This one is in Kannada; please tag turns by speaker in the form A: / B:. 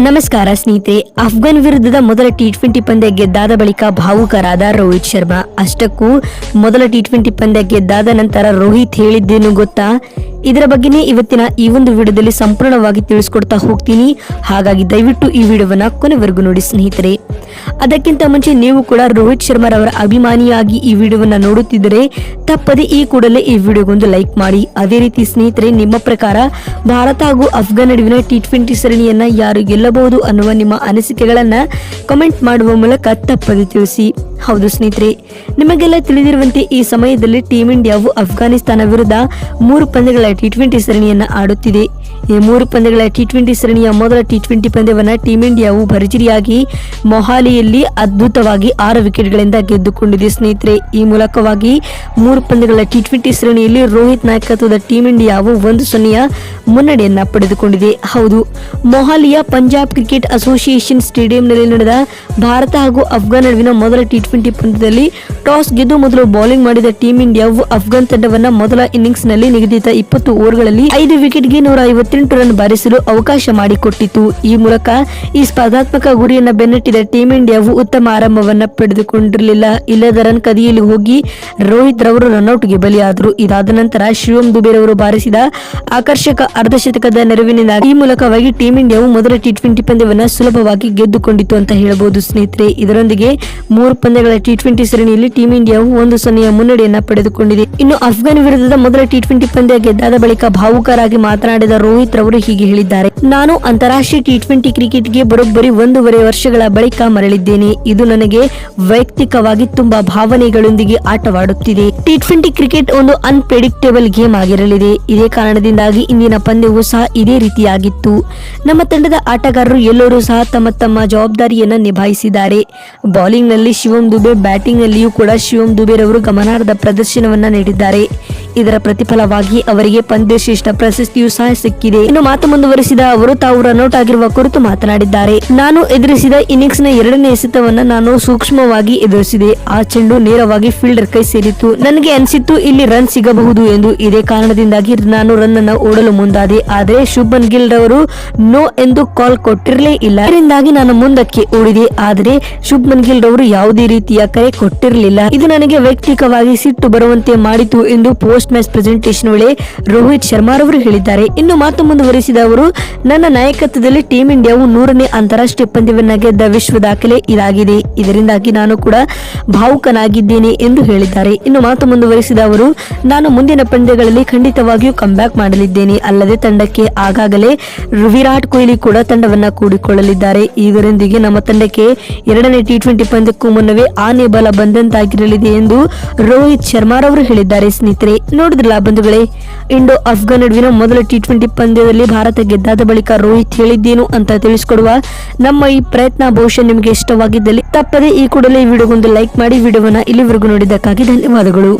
A: ನಮಸ್ಕಾರ ಸ್ನೇಹಿತರೆ, ಅಫ್ಘಾನ್ ವಿರುದ್ಧದ ಮೊದಲ ಟಿ ಟ್ವೆಂಟಿ ಪಂದ್ಯ ಗೆದ್ದಾದ ಬಳಿಕ ಭಾವುಕರಾದ ರೋಹಿತ್ ಶರ್ಮಾ. ಅಷ್ಟಕ್ಕೂ ಮೊದಲ ಟಿ ಟ್ವೆಂಟಿ ಪಂದ್ಯ ಗೆದ್ದಾದ ನಂತರ ರೋಹಿತ್ ಹೇಳಿದ್ದೇನು ಗೊತ್ತಾ? ಇದರ ಬಗ್ಗೆನೇ ಇವತ್ತಿನ ಈ ಒಂದು ವಿಡಿಯೋದಲ್ಲಿ ಸಂಪೂರ್ಣವಾಗಿ ತಿಳಿಸ್ಕೊಡ್ತಾ ಹೋಗ್ತೀನಿ. ಹಾಗಾಗಿ ದಯವಿಟ್ಟು ಈ ವಿಡಿಯೋವನ್ನ ಕೊನೆವರೆಗೂ ನೋಡಿ ಸ್ನೇಹಿತರೆ. ಅದಕ್ಕಿಂತ ಮುಂಚೆ ನೀವು ಕೂಡ ರೋಹಿತ್ ಶರ್ಮಾರವರ ಅಭಿಮಾನಿಯಾಗಿ ಈ ವಿಡಿಯೋವನ್ನ ನೋಡುತ್ತಿದ್ದರೆ, ತಪ್ಪದೆ ಈ ಕೂಡಲೇ ಈ ವಿಡಿಯೋಗೊಂದು ಲೈಕ್ ಮಾಡಿ. ಅದೇ ರೀತಿ ಸ್ನೇಹಿತರೆ, ನಿಮ್ಮ ಪ್ರಕಾರ ಭಾರತ ಹಾಗೂ ಅಫ್ಘಾನ್ ನಡುವಿನ ಟಿ ಟ್ವೆಂಟಿ ಸರಣಿಯನ್ನ ಯಾರು ಗೆಲ್ಲಬಹುದು ಅನ್ನುವ ನಿಮ್ಮ ಅನಿಸಿಕೆಗಳನ್ನು ಕಮೆಂಟ್ ಮಾಡುವ ಮೂಲಕ ತಪ್ಪದೆ ತಿಳಿಸಿ. ಹೌದು ಸ್ನೇಹಿತರೆ, ನಿಮಗೆಲ್ಲ ತಿಳಿದಿರುವಂತೆ ಈ ಸಮಯದಲ್ಲಿ ಟೀಂ ಇಂಡಿಯಾವು ಅಫ್ಘಾನಿಸ್ತಾನ ವಿರುದ್ಧ ಮೂರು ಪಂದ್ಯಗಳ ಟಿ ಟ್ವೆಂಟಿ ಸರಣಿಯನ್ನ ಆಡುತ್ತಿದೆ. ಈ ಮೂರು ಪಂದ್ಯಗಳ ಟಿ ಟ್ವೆಂಟಿ ಸರಣಿಯ ಮೊದಲ ಟಿ ಟ್ವೆಂಟಿ ಪಂದ್ಯವನ್ನು ಟೀಂ ಇಂಡಿಯಾವು ಭರ್ಜರಿಯಾಗಿ ಮೊಹಾಲಿಯಲ್ಲಿ ಅದ್ಭುತವಾಗಿ ಆರು ವಿಕೆಟ್ಗಳಿಂದ ಗೆದ್ದುಕೊಂಡಿದೆ ಸ್ನೇಹಿತರೆ. ಈ ಮೂಲಕವಾಗಿ ಮೂರು ಪಂದ್ಯಗಳ ಟಿ ಟ್ವೆಂಟಿ ಸರಣಿಯಲ್ಲಿ ರೋಹಿತ್ ನಾಯಕತ್ವದ ಟೀಂ ಇಂಡಿಯಾವು ಒಂದು ಸೊನ್ನೆಯ ಮುನ್ನಡೆಯನ್ನ ಪಡೆದುಕೊಂಡಿದೆ. ಹೌದು, ಮೊಹಾಲಿಯ ಪಂಜಾಬ್ ಕ್ರಿಕೆಟ್ ಅಸೋಸಿಯೇಷನ್ ಸ್ಟೇಡಿಯಂನಲ್ಲಿ ನಡೆದ ಭಾರತ ಹಾಗೂ ಅಫ್ಘಾನ್ ನಡುವಿನ ಮೊದಲ ಟಿ ಟ್ವೆಂಟಿ ಪಂದ್ಯದಲ್ಲಿ ಟಾಸ್ ಗೆದ್ದು ಮೊದಲು ಬೌಲಿಂಗ್ ಮಾಡಿದ ಟೀಂ ಇಂಡಿಯಾವು ಅಫ್ಘಾನ್ ತಂಡವನ್ನ ಮೊದಲ ಇನ್ನಿಂಗ್ಸ್ನಲ್ಲಿ ನಿಗದಿತ ಇಪ್ಪತ್ತು ಓವರ್ಗಳಲ್ಲಿ ಐದು ವಿಕೆಟ್ಗೆ ನೂರ ಐವತ್ತೆಂಟು ರನ್ ಬಾರಿಸಲು ಅವಕಾಶ ಮಾಡಿಕೊಟ್ಟಿತು. ಈ ಮೂಲಕ ಈ ಸ್ಪರ್ಧಾತ್ಮಕ ಗುರಿಯನ್ನ ಬೆನ್ನಟ್ಟಿದ ಟೀಂ ಇಂಡಿಯಾವು ಉತ್ತಮ ಆರಂಭವನ್ನ ಪಡೆದುಕೊಂಡಿರಲಿಲ್ಲ. ಇಲ್ಲದ ರನ್ ಕದಿಯಲ್ಲಿ ಹೋಗಿ ರೋಹಿತ್ ರವರು ರನ್ಔಟ್ಗೆ ಬಲಿಯಾದರು. ಇದಾದ ನಂತರ ಶಿವಂ ದುಬೆ ರವರು ಬಾರಿಸಿದ ಆಕರ್ಷಕ ಅರ್ಧಶತಕದ ನೆರವಿನಿಂದ ಈ ಮೂಲಕವಾಗಿ ಟೀಂ ಇಂಡಿಯಾವು ಮೊದಲ ಟಿ ಟ್ವೆಂಟಿ ಪಂದ್ಯವನ್ನು ಸುಲಭವಾಗಿ ಗೆದ್ದುಕೊಂಡಿತು ಅಂತ ಹೇಳಬಹುದು ಸ್ನೇಹಿತರೆ. ಇದರೊಂದಿಗೆ ಮೂರು ಪಂದ್ಯಗಳ ಟಿ ಟ್ವೆಂಟಿ ಸರಣಿಯಲ್ಲಿ ಟೀಂ ಇಂಡಿಯಾವು ಒಂದು ಸೊನ್ನೆಯ ಮುನ್ನಡೆಯನ್ನ ಪಡೆದುಕೊಂಡಿದೆ. ಇನ್ನು ಅಫ್ಘಾನ್ ವಿರುದ್ಧದ ಮೊದಲ ಟಿ ಟ್ವೆಂಟಿ ಪಂದ್ಯ ಗೆದ್ದಾದ ಬಳಿಕ ಭಾವುಕರಾಗಿ ಮಾತನಾಡಿದ ರೋಹಿತ್ ರವರು ಹೀಗೆ ಹೇಳಿದ್ದಾರೆ. ನಾನು ಅಂತಾರಾಷ್ಟ್ರೀಯ ಟಿ ಟ್ವೆಂಟಿ ಕ್ರಿಕೆಟ್ಗೆ ಬರೋಬ್ಬರಿ ಒಂದೂವರೆ ವರ್ಷಗಳ ಬಳಿಕ ಮರಳಿದ್ದೇನೆ. ಇದು ನನಗೆ ವೈಯಕ್ತಿಕವಾಗಿ ತುಂಬಾ ಭಾವನೆಗಳೊಂದಿಗೆ ಆಟವಾಡುತ್ತಿದೆ. ಟಿ ಟ್ವೆಂಟಿ ಕ್ರಿಕೆಟ್ ಒಂದು ಅನ್ಪ್ರೆಡಿಕ್ಟೇಬಲ್ ಗೇಮ್ ಆಗಿರಲಿದೆ. ಇದೇ ಕಾರಣದಿಂದಾಗಿ ಇಂದಿನ ಪಂದ್ಯವೂ ಸಹ ಇದೇ ರೀತಿಯಾಗಿತ್ತು. ನಮ್ಮ ತಂಡದ ಆಟಗಾರರು ಎಲ್ಲರೂ ಸಹ ತಮ್ಮ ತಮ್ಮ ಜವಾಬ್ದಾರಿಯನ್ನ ನಿಭಾಯಿಸಿದ್ದಾರೆ. ಬೌಲಿಂಗ್ನಲ್ಲಿ ಶಿವಂ ದುಬೆ ಬ್ಯಾಟಿಂಗ್ ಅಲ್ಲಿಯೂ ಕೂಡ ಶಿವಂ ದುಬೆರವರು ಗಮನಾರ್ಹ ಪ್ರದರ್ಶನವನ್ನ ನೀಡಿದ್ದಾರೆ. ಇದರ ಪ್ರತಿಫಲವಾಗಿ ಅವರಿಗೆ ಪಂದ್ಯಶ್ರೇಷ್ಠ ಪ್ರಶಸ್ತಿಯೂ ಸಹ ಸಿಕ್ಕಿದೆ. ಇನ್ನು ಮಾತು ಮುಂದುವರಿಸಿದ ಅವರು ತಾವು ರನ್ಔಟ್ ಆಗಿರುವ ಕುರಿತು ಮಾತನಾಡಿದ್ದಾರೆ. ನಾನು ಎದುರಿಸಿದ ಇನ್ನಿಂಗ್ಸ್ನ ಎರಡನೇ ಎಸೆತವನ್ನ ನಾನು ಸೂಕ್ಷ್ಮವಾಗಿ ಎದುರಿಸಿದೆ. ಆ ಚೆಂಡು ನೇರವಾಗಿ ಫೀಲ್ಡರ್ ಕೈ ಸೇರಿತು ನನಗೆ ಅನಿಸಿತ್ತು ಇಲ್ಲಿ ರನ್ ಸಿಗಬಹುದು ಎಂದು. ಇದೇ ಕಾರಣದಿಂದಾಗಿ ನಾನು ರನ್ ಅನ್ನು ಓಡಲು ಮುಂದಾದೆ. ಆದರೆ ಶುಭನ್ ಗಿಲ್ ರವರು ನೋ ಎಂದು ಕಾಲ್ ಕೊಟ್ಟಿರಲೇ ಇಲ್ಲ. ಇದರಿಂದಾಗಿ ನಾನು ಮುಂದಕ್ಕೆ ಓಡಿದೆ. ಆದರೆ ಶುಭ್ಮನ್ ಗಿಲ್ ರವರು ಯಾವುದೇ ರೀತಿಯ ಕರೆ ಕೊಟ್ಟಿರಲಿಲ್ಲ. ಇದು ನನಗೆ ವೈಯಕ್ತಿಕವಾಗಿ ಸಿಟ್ಟು ಬರುವಂತೆ ಮಾಡಿತು ಎಂದು ಪೋಸ್ಟ್ ಮ್ಯಾಚ್ ಪ್ರೆಸೆಂಟೇಷನ್ ವೇಳೆ ರೋಹಿತ್ ಶರ್ಮಾ ರವರು ಹೇಳಿದ್ದಾರೆ. ಇನ್ನು ಮಾತು ಮುಂದುವರಿಸಿದ ಅವರು, ನನ್ನ ನಾಯಕತ್ವದಲ್ಲಿ ಟೀಂ ಇಂಡಿಯಾವು ನೂರನೇ ಅಂತಾರಾಷ್ಟ್ರೀಯ ಪಂದ್ಯವನ್ನ ಗೆದ್ದ ವಿಶ್ವ ದಾಖಲೆ ಇದಾಗಿದೆ. ಇದರಿಂದಾಗಿ ನಾನು ಕೂಡ ಭಾವುಕನಾಗಿದ್ದೇನೆ ಎಂದು ಹೇಳಿದ್ದಾರೆ. ಇನ್ನು ಮಾತು ಮುಂದುವರಿಸಿದ ಅವರು, ನಾನು ಮುಂದಿನ ಪಂದ್ಯಗಳಲ್ಲಿ ಖಂಡಿತವಾಗಿಯೂ ಕಂಬ್ಯಾಕ್ ಮಾಡಲಿದ್ದೇನೆ. ಅಲ್ಲದೆ ತಂಡಕ್ಕೆ ಆಗಾಗಲೇ ವಿರಾಟ್ ಕೊಹ್ಲಿ ಕೂಡ ತಂಡವನ್ನ ಕೂಡಿಕೊಳ್ಳಲಿದ್ದಾರೆ. ಇದರೊಂದಿಗೆ ನಮ್ಮ ತಂಡಕ್ಕೆ ಎರಡನೇ ಟಿ ಟ್ವೆಂಟಿ ಪಂದ್ಯಕ್ಕೂ ಮುನ್ನವೇ ಆನೆ ಬಲ ಬಂದಂತಾಗಿರಲಿದೆ ಎಂದು ರೋಹಿತ್ ಶರ್ಮಾರವರು ಹೇಳಿದ್ದಾರೆ. ಸ್ನೇಹಿತರೆ ನೋಡಿದ್ರಲ್ಲ ಬಂಧುಗಳೇ? ಇಂಡೋ ಅಫ್ಘಾನ್ ನಡುವಿನ ಮೊದಲ ಟಿ ಟ್ವೆಂಟಿ ಪಂದ್ಯದಲ್ಲಿ ಭಾರತ ಗೆದ್ದಾದ ಬಳಿಕ ರೋಹಿತ್ ಹೇಳಿದ್ದೇನು ಅಂತ ತಿಳಿಸಿಕೊಡುವ ನಮ್ಮ ಈ ಪ್ರಯತ್ನ ಬಹುಶಃ ನಿಮಗೆ ಇಷ್ಟವಾಗಿದ್ದಲ್ಲಿ. ತಪ್ಪದೆ ಈ ಕೂಡಲೇ ಈ ವಿಡಿಯೋಗೊಂದು ಲೈಕ್ ಮಾಡಿ, ವಿಡಿಯೋವನ್ನ ಇಲ್ಲಿವರೆಗೂ ನೋಡಿದ್ದಕ್ಕಾಗಿ ಧನ್ಯವಾದಗಳು.